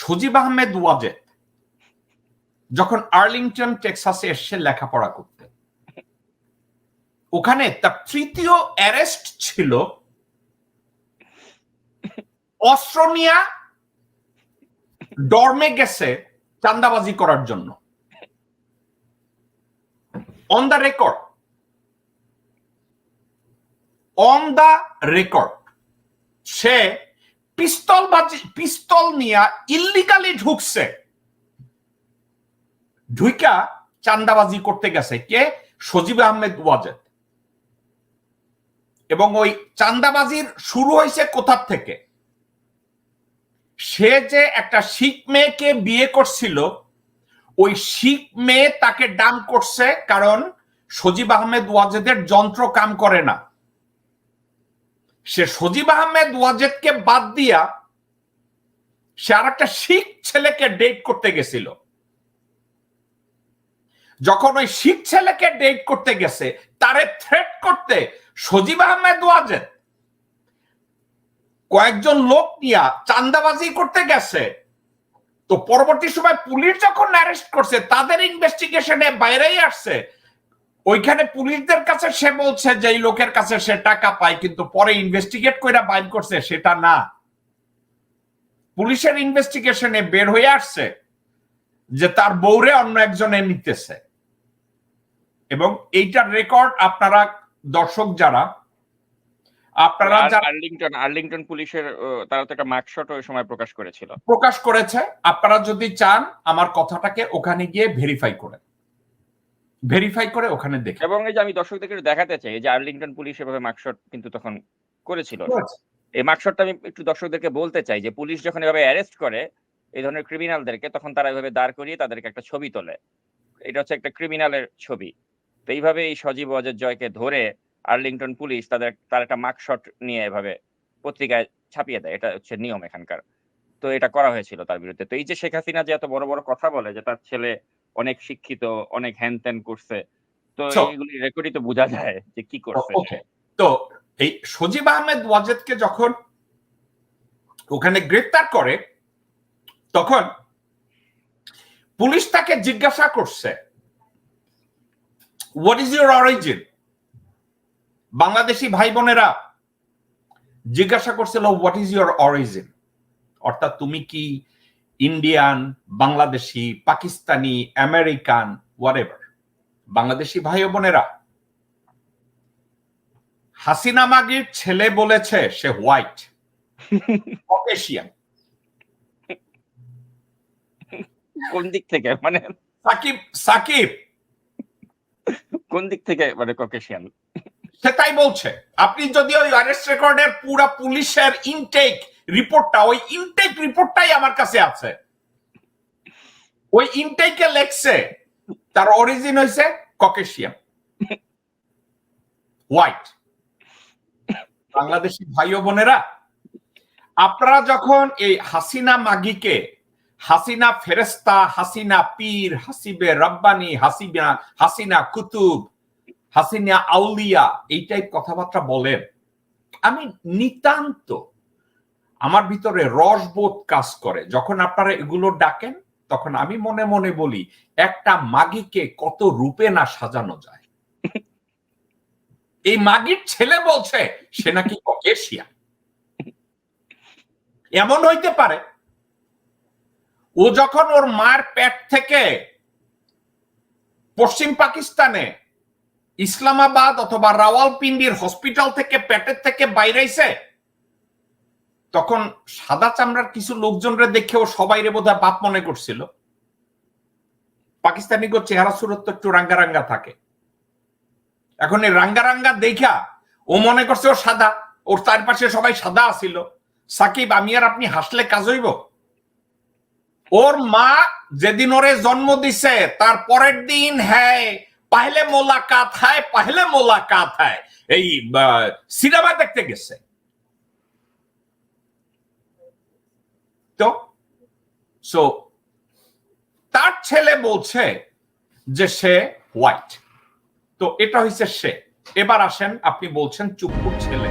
সজীব আহমেদ ওয়াজেদ যখন আর্লিংটন, টেক্সাসে এসে লেখাপড়া করতে ওখানে তার তৃতীয় অ্যারেস্ট ছিল অস্ট্রেলিয়া ডরমে গেছে চান্দাবাজি করার জন্য। On the record on the record say pistol বাজি, পিস্তল নিয়ে ইল্লিগালি ঢুকছে। ঢুইকা চান্দাবাজি করতে গেছে কে? সজীব আহমেদ ওয়াজেদ। এবং ওই চান্দাবাজির শুরু হয়েছে কোথার থেকে? সে যে একটা শিখ মেয়েকে বিয়ে করছিল, ওই শিখ মেয়ে তাকে ডাম করছে কারণ সজীব আহমেদ ওয়াজেদের যন্ত্র কাম করে না। সে সজীব আহমেদ ওয়াজেদকে বাদ দিয়া সে আর একটা শিখ ছেলেকে ডেট করতে গেছিল। যখন ওই শিখ ছেলেকে ডেট করতে গেছে, তারে থ্রেট করতে সজীব আহমেদ ওয়াজেদ কয়েকজন লোক নিয়া চান্দাবাজি করতে গেছে। তো পরবর্তী সময় পুলিশ যখন অ্যারেস্ট করছে, তাদের ইনভেস্টিগেশনে বাইরেই আসছে। ওইখানে পুলিশদের কাছে সে বলছে যে এই লোকের কাছে সে টাকা পায় কিন্তু পরে ইনভেস্টিগেট করে বাইর করছে সেটা না। পুলিশের ইনভেস্টিগেশনে বের হয়ে আসছে যে তার বউরে অন্য একজনে নিতেছে। এবং এইটার রেকর্ড আপনারা দর্শক যারা আপনারা আর্লিংটন আর্লিংটন পুলিশের তারা তো একটা মার্কশট ওই সময় প্রকাশ করেছিল। প্রকাশ করেছে আপনারা যদি চান আমার কথাটাকে ওখানে গিয়ে ভেরিফাই করে। ভেরিফাই করে ওখানে দেখে। এবং এই যে আমি দর্শকদেরকে একটু দেখাতে চাই যে আর্লিংটন পুলিশ এভাবে মার্কশট কিন্তু তখন করেছিল। এই মার্কশটটা আমি একটু দর্শকদেরকে বলতে চাই যে পুলিশ যখন এভাবে অ্যারেস্ট করে এই ধরনের ক্রিমিনালদেরকে তখন তারা এভাবে দাঁড় করিয়ে তাদেরকে একটা ছবি তোলে। এটা হচ্ছে একটা ক্রিমিনালের ছবি। তো এইভাবে এই সজীব অজয় জয়কে ধরে আর্লিংটন পুলিশ তাদের তার একটা মার্কশট নিয়ে এভাবে পত্রিকায় ছাপিয়ে দেয়। এটা হচ্ছে নিয়ম এখানকার। তো এটা করা হয়েছিল তার বিরুদ্ধে। তো এই যে শেখ হাসিনা যে এত বড় বড় কথা বলে যে তার ছেলে অনেক শিক্ষিত অনেক হ্যান ত্যান করছে। তো এইগুলি রেকর্ডই তো বোঝা যায় যে কি করছে। তো এই সজীব আহমেদ ওয়াজেদকে যখন ওখানে গ্রেফতার করে তখন পুলিশ তাকে জিজ্ঞাসা করছে what is your origin Bangladeshi ভাই বোনেরা জিজ্ঞাসা করছিল হোয়াট ইজ ইউর অরিজিন অর্থাৎ তুমি কি Indian Bangladeshi Pakistani American what Bangladeshi ভাই বোনেরা হাসিনা মাগির ছেলে বলেছে সে হোয়াইট কোন দিক থেকে? মানে সাকিব সাকিব। কোন দিক থেকে? মানে ককেশিয়ান সে তাই বলছে। আপনি যদি ওই অ্যারেস্ট রেকর্ডের পুরা পুলিশের ইনটেক রিপোর্টটা ওই ইনটেক রিপোর্টটাই আমার কাছে আছে। ওই ইনটেকে লেখছে, তার অরিজিন হয়েছে ককেশিয়ান হোয়াইট বাংলাদেশি ভাই বোনেরা, আপনারা যখন এই হাসিনা মাগিকে, হাসিনা ফেরেস্তা হাসিনা পীর, হাসিবে রব্বানি, হাসিনা হাসিনা কুতুব, হাসিনা আউলিয়া এই টাইপ কথাবার্তা বলেন, আমি নিতান্ত আমার ভিতরে রসবোধ কাজ করে। যখন আপনারা এগুলো ডাকেন, তখন আমি মনে মনে বলি, একটা মাগিকে কত রূপে না সাজানো যায়। এই মাগির ছেলে বলছে, সে নাকি ককেশিয়া। এমন হইতে পারে। ও যখন ওর মার পেট থেকে পশ্চিম পাকিস্তানে ইসলামাবাদ অথবা রাওয়ালপিন্ডির হসপিটাল থেকে পেটের থেকে বাইরেছে তখন সাদা চামড়ার কিছু লোকজনরে দেখেও সবাই রে বোধহয় বাপ মনে করছিল। পাকিস্তানি গো চেহারা সুরত একটু রাঙ্গা রাঙ্গা থাকে। এখন এই রাঙ্গা রাঙ্গা দেখা ও মনে করছে ও সাদা, ওর চারপাশে সবাই সাদা আসিল সাকিব, আমি আর আপনি হাসলে কাজ হইব? ওর মা যেদিন ওরে জন্ম দিছে, তার পরের দিন হ্যাঁ পহলে মোলাকাত হয় পহলে মোলাকাত হয় এই সিনেমা দেখতে গেছে। তো? সো তার ছেলে বলছে যে সে হোয়াইট তো এটা হয়েছে সে। এবার আসেন, আপনি বলছেন চুপুর ছেলে।